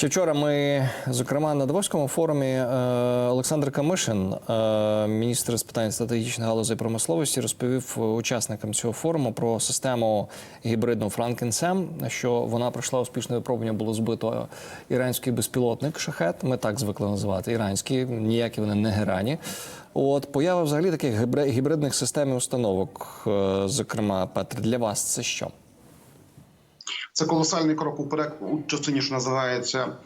Ще вчора ми, зокрема, на Давоському форумі е, Олександр Камишин, е, міністр з питань стратегічних галузей промисловості, розповів учасникам цього форуму про систему гібридну Франкенсем, що вона пройшла успішне випробування, було збито іранський безпілотник шахет. Ми так звикли називати іранські, ніякі вони не герані. От поява взагалі таких гібри- гібридних систем і установок, е, зокрема, Петр, для вас це що? Це колосальний крок уперед у частині, що називається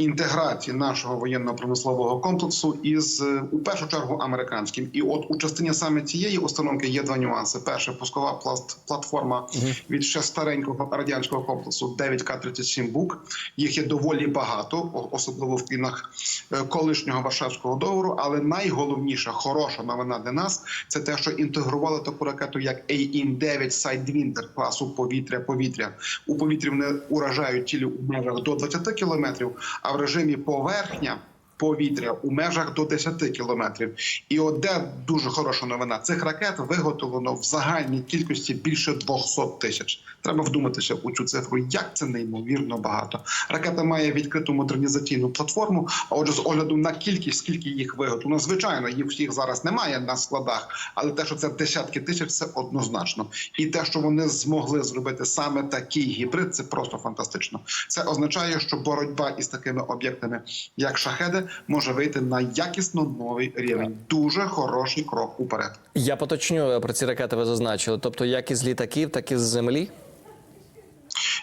інтеграції нашого воєнно-промислового комплексу із е, у першу чергу американським. І от у частині саме цієї установки є два нюанси: перше, пускова пласт- платформа від ще старенького радянського комплексу 9К-37 БУК. Їх є доволі багато, особливо в клінах е, колишнього Варшавського договору. Але найголовніша хороша новина для нас це те, що інтегрували таку ракету, як AIM-9 Sidewinder класу повітря-повітря. У повітрі вони уражають цілі у межах до 20 кілометрів, а в режимі поверхня. Повітря у межах до 10 кілометрів, і от де дуже хороша новина. Цих ракет виготовлено в загальній кількості більше 200 тисяч. Треба вдуматися у цю цифру. Як це неймовірно багато. Ракета має відкриту модернізаційну платформу. А отже, з огляду на кількість, скільки їх виготовлено, звичайно, їх всіх зараз немає на складах, але те, що це десятки тисяч, це однозначно. І те, що вони змогли зробити саме такий гібрид, це просто фантастично. Це означає, що боротьба із такими об'єктами, як шахеди, може вийти на якісно новий рівень. Дуже хороший крок уперед. Я поточню про ці ракети ви зазначили, тобто як із літаків, так і з землі.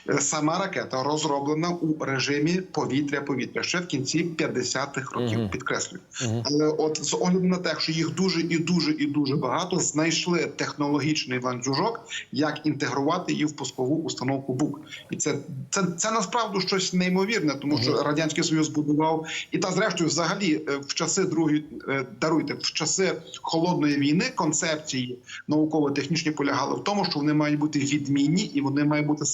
Е, Сама ракета розроблена у режимі повітря-повітря ще в кінці 50-х років. Підкреслюю, але от з огляду на те, що їх дуже і дуже і дуже багато, знайшли технологічний ланцюжок, як інтегрувати її в пускову установку БУК, і це це, це насправді щось неймовірне, тому що радянський союз будував. І та зрештою, взагалі, е, в часи другої е, даруйте в часи холодної війни концепції науково-технічні полягали в тому, що вони мають бути відмінні і вони мають бути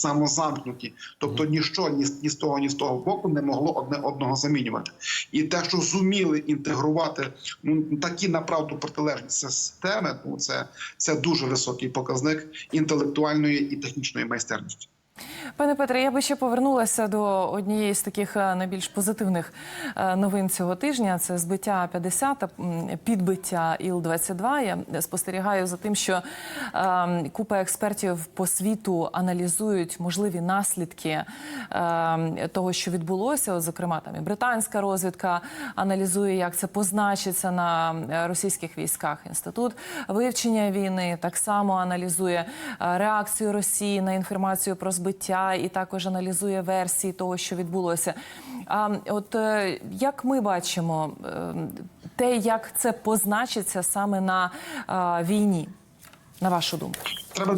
самозамкнуті. Тобто ніщо ні, ні з того, ні з того боку не могло одне одного замінювати. І те, що зуміли інтегрувати ну такі направду протилежні системи, ну це, це дуже високий показник інтелектуальної і технічної майстерності. Пане Петре, я би ще повернулася до однієї з таких е, найбільш позитивних е, новин цього тижня. Це збиття 50 та м, підбиття Іл-22. Я спостерігаю за тим, що е, купа експертів по світу аналізують можливі наслідки того, що відбулося. От, зокрема, там і британська розвідка аналізує, як це позначиться на російських військах. Інститут вивчення війни так само аналізує реакцію Росії на інформацію про збиття і також аналізує версії того, що відбулося. А от е, як ми бачимо е, те, як це позначиться саме на е, війні, на вашу думку? Треба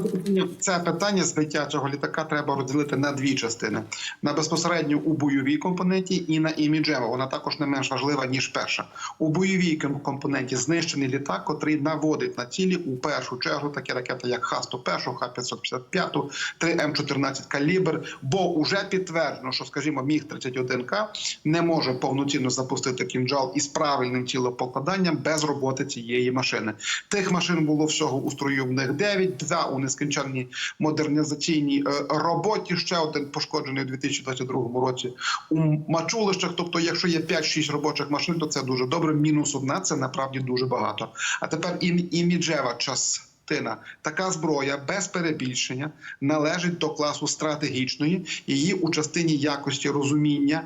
це питання- збиття цього літака треба розділити на дві частини: на безпосередньо у бойовій компоненті і на іміджеву. Вона також не менш важлива ніж перша. У бойовій компоненті знищений літак, котрий наводить на цілі у першу чергу такі ракети, як Х-101, Х-555, 3М14 калібр. Бо уже підтверджено, що, скажімо, міг 31К не може повноцінно запустити кінжал із правильним тілопокладанням без роботи цієї машини. Тих машин було всього у строю в них 9, у нескінченній модернізаційній е, роботі. Ще один пошкоджений у 2022 році у мачулищах. Тобто, якщо є 5-6 робочих машин, то це дуже добре. Мінус одна це направді дуже багато. А тепер ім, іміджева частина. Така зброя без перебільшення належить до класу стратегічної. Її у частині якості розуміння.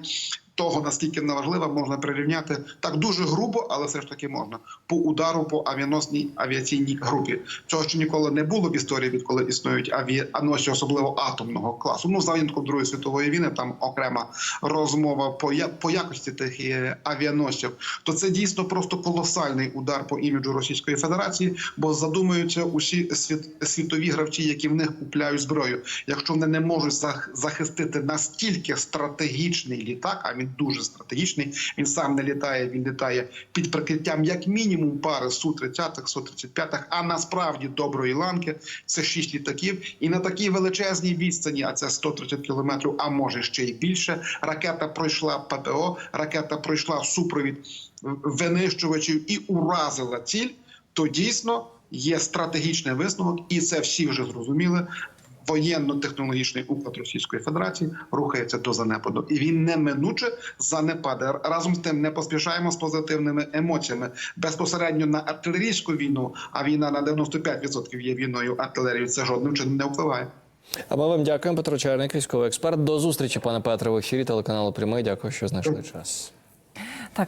Того наскільки вона можна прирівняти так дуже грубо, але все ж таки можна по удару по авіаносній авіаційній групі. Цього ще ніколи не було в історії, відколи існують авіаносці, особливо атомного класу. Ну за Другої світової війни, там окрема розмова по по якості тих е, авіаносців. То це дійсно просто колосальний удар по іміджу Російської Федерації, бо задумуються усі світ, світові гравці, які в них купляють зброю. Якщо вони не можуть захистити настільки стратегічний літак, а він дуже стратегічний. Він сам не літає, він літає під прикриттям як мінімум пари су 30 су 35 а насправді доброї ланки це 6 літаків. І на такій величезній відстані, а це 130 кілометрів, а може ще й більше. Ракета пройшла ППО, ракета пройшла супровід винищувачів і уразила ціль. То дійсно є стратегічний висновок, і це всі вже зрозуміли. Воєнно-технологічний уклад Російської Федерації рухається до занепаду, і він неминуче занепаде. Разом з тим не поспішаємо з позитивними емоціями безпосередньо на артилерійську війну. А війна на 95% є війною артилерії. Це жодним чином не впливає. А ми вам дякуємо, Петро Черник, військовий експерт. До зустрічі, пане Петре, в ефірі телеканалу Прямий. Дякую, що знайшли час.